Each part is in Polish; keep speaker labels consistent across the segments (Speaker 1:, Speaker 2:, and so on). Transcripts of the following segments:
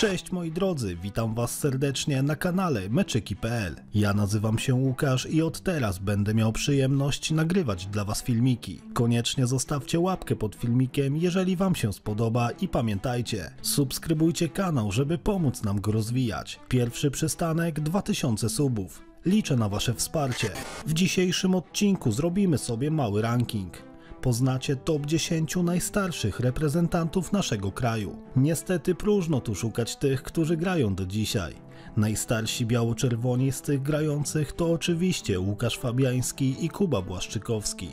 Speaker 1: Cześć moi drodzy, witam was serdecznie na kanale meczyki.pl. Ja nazywam się Łukasz i od teraz będę miał przyjemność nagrywać dla was filmiki. Koniecznie zostawcie łapkę pod filmikiem, jeżeli wam się spodoba i pamiętajcie, subskrybujcie kanał, żeby pomóc nam go rozwijać. Pierwszy przystanek 2000 subów. Liczę na wasze wsparcie. W dzisiejszym odcinku zrobimy sobie mały ranking poznacie top 10 najstarszych reprezentantów naszego kraju. Niestety próżno tu szukać tych, którzy grają do dzisiaj. Najstarsi biało-czerwoni z tych grających to oczywiście Łukasz Fabiański i Kuba Błaszczykowski.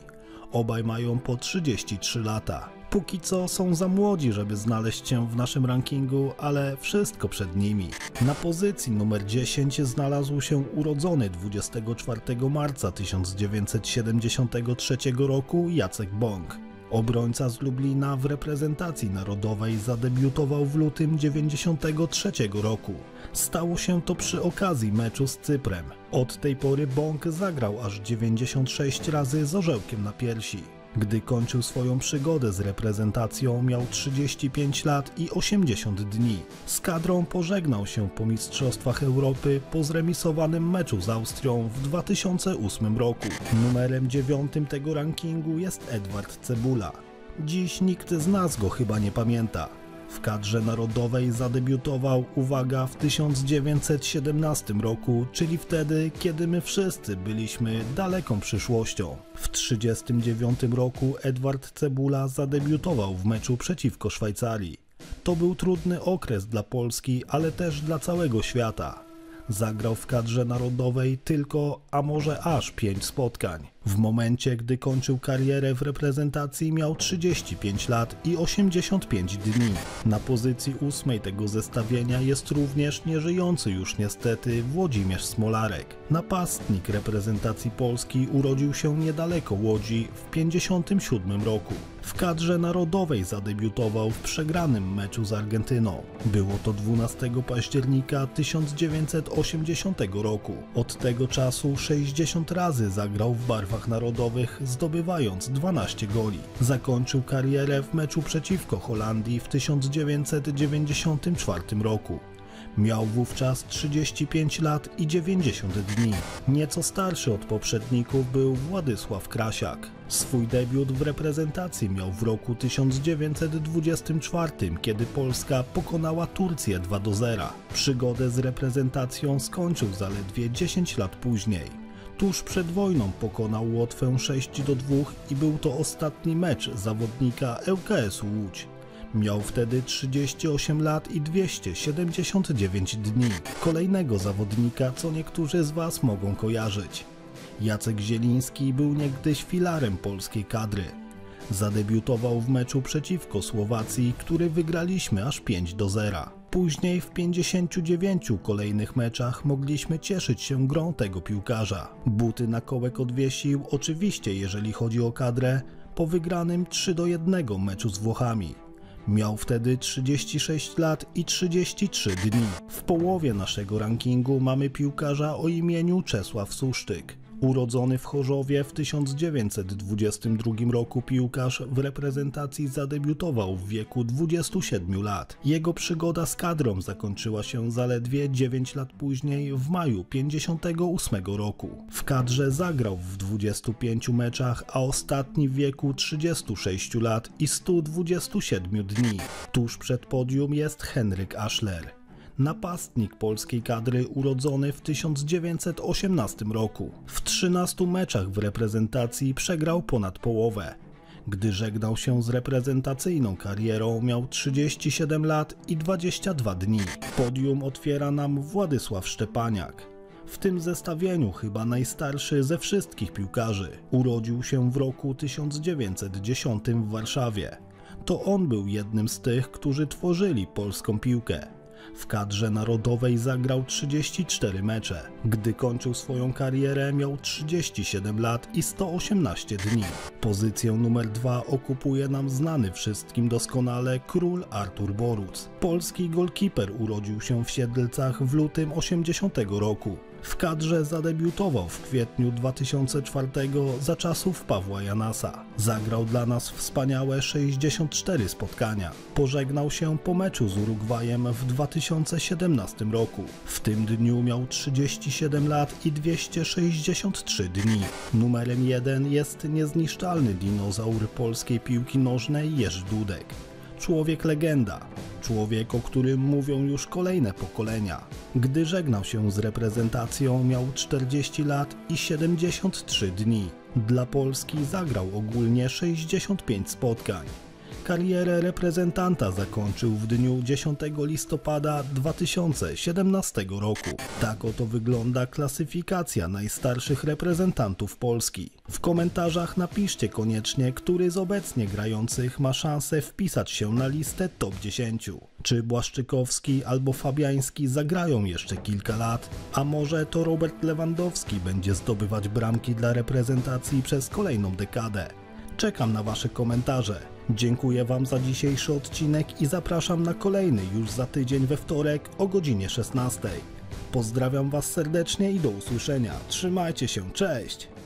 Speaker 1: Obaj mają po 33 lata. Póki co są za młodzi, żeby znaleźć się w naszym rankingu, ale wszystko przed nimi. Na pozycji numer 10 znalazł się urodzony 24 marca 1973 roku Jacek Bąk. Obrońca z Lublina w reprezentacji narodowej zadebiutował w lutym 93 roku. Stało się to przy okazji meczu z Cyprem. Od tej pory Bąk zagrał aż 96 razy z orzełkiem na piersi. Gdy kończył swoją przygodę z reprezentacją, miał 35 lat i 80 dni. Z kadrą pożegnał się po Mistrzostwach Europy po zremisowanym meczu z Austrią w 2008 roku. Numerem dziewiątym tego rankingu jest Edward Cebula. Dziś nikt z nas go chyba nie pamięta. W kadrze narodowej zadebiutował, uwaga, w 1917 roku, czyli wtedy, kiedy my wszyscy byliśmy daleką przyszłością. W 1939 roku Edward Cebula zadebiutował w meczu przeciwko Szwajcarii. To był trudny okres dla Polski, ale też dla całego świata. Zagrał w kadrze narodowej tylko, a może aż 5 spotkań. W momencie, gdy kończył karierę w reprezentacji miał 35 lat i 85 dni. Na pozycji ósmej tego zestawienia jest również nieżyjący już niestety Włodzimierz Smolarek. Napastnik reprezentacji Polski urodził się niedaleko Łodzi w 57 roku. W kadrze narodowej zadebiutował w przegranym meczu z Argentyną. Było to 12 października 1980 roku. Od tego czasu 60 razy zagrał w barwach narodowych, zdobywając 12 goli. Zakończył karierę w meczu przeciwko Holandii w 1994 roku. Miał wówczas 35 lat i 90 dni. Nieco starszy od poprzedników był Władysław Krasiak. Swój debiut w reprezentacji miał w roku 1924, kiedy Polska pokonała Turcję 2 do 0. Przygodę z reprezentacją skończył zaledwie 10 lat później. Tuż przed wojną pokonał Łotwę 6 do 2 i był to ostatni mecz zawodnika ŁKS Łódź. Miał wtedy 38 lat i 279 dni. Kolejnego zawodnika, co niektórzy z Was mogą kojarzyć. Jacek Zieliński był niegdyś filarem polskiej kadry. Zadebiutował w meczu przeciwko Słowacji, który wygraliśmy aż 5 do 0. Później w 59 kolejnych meczach mogliśmy cieszyć się grą tego piłkarza. Buty na kołek odwiesił, oczywiście jeżeli chodzi o kadrę, po wygranym 3 do 1 meczu z Włochami. Miał wtedy 36 lat i 33 dni. W połowie naszego rankingu mamy piłkarza o imieniu Czesław Susztyk. Urodzony w Chorzowie w 1922 roku piłkarz w reprezentacji zadebiutował w wieku 27 lat. Jego przygoda z kadrą zakończyła się zaledwie 9 lat później w maju 58 roku. W kadrze zagrał w 25 meczach, a ostatni w wieku 36 lat i 127 dni. Tuż przed podium jest Henryk Aschler napastnik polskiej kadry urodzony w 1918 roku. W 13 meczach w reprezentacji przegrał ponad połowę. Gdy żegnał się z reprezentacyjną karierą, miał 37 lat i 22 dni. Podium otwiera nam Władysław Szczepaniak. W tym zestawieniu chyba najstarszy ze wszystkich piłkarzy. Urodził się w roku 1910 w Warszawie. To on był jednym z tych, którzy tworzyli polską piłkę. W kadrze narodowej zagrał 34 mecze. Gdy kończył swoją karierę miał 37 lat i 118 dni. Pozycję numer 2 okupuje nam znany wszystkim doskonale król Artur Boruc. Polski golkiper urodził się w Siedlcach w lutym 80 roku. W kadrze zadebiutował w kwietniu 2004 za czasów Pawła Janasa. Zagrał dla nas wspaniałe 64 spotkania. Pożegnał się po meczu z Urugwajem w 2017 roku. W tym dniu miał 37 lat i 263 dni. Numerem 1 jest niezniszczalny dinozaur polskiej piłki nożnej Jerzy Dudek. Człowiek legenda, człowiek, o którym mówią już kolejne pokolenia. Gdy żegnał się z reprezentacją, miał 40 lat i 73 dni. Dla Polski zagrał ogólnie 65 spotkań. Karierę reprezentanta zakończył w dniu 10 listopada 2017 roku. Tak oto wygląda klasyfikacja najstarszych reprezentantów Polski. W komentarzach napiszcie koniecznie, który z obecnie grających ma szansę wpisać się na listę top 10. Czy Błaszczykowski albo Fabiański zagrają jeszcze kilka lat, a może to Robert Lewandowski będzie zdobywać bramki dla reprezentacji przez kolejną dekadę. Czekam na Wasze komentarze. Dziękuję Wam za dzisiejszy odcinek i zapraszam na kolejny już za tydzień we wtorek o godzinie 16. Pozdrawiam Was serdecznie i do usłyszenia. Trzymajcie się, cześć!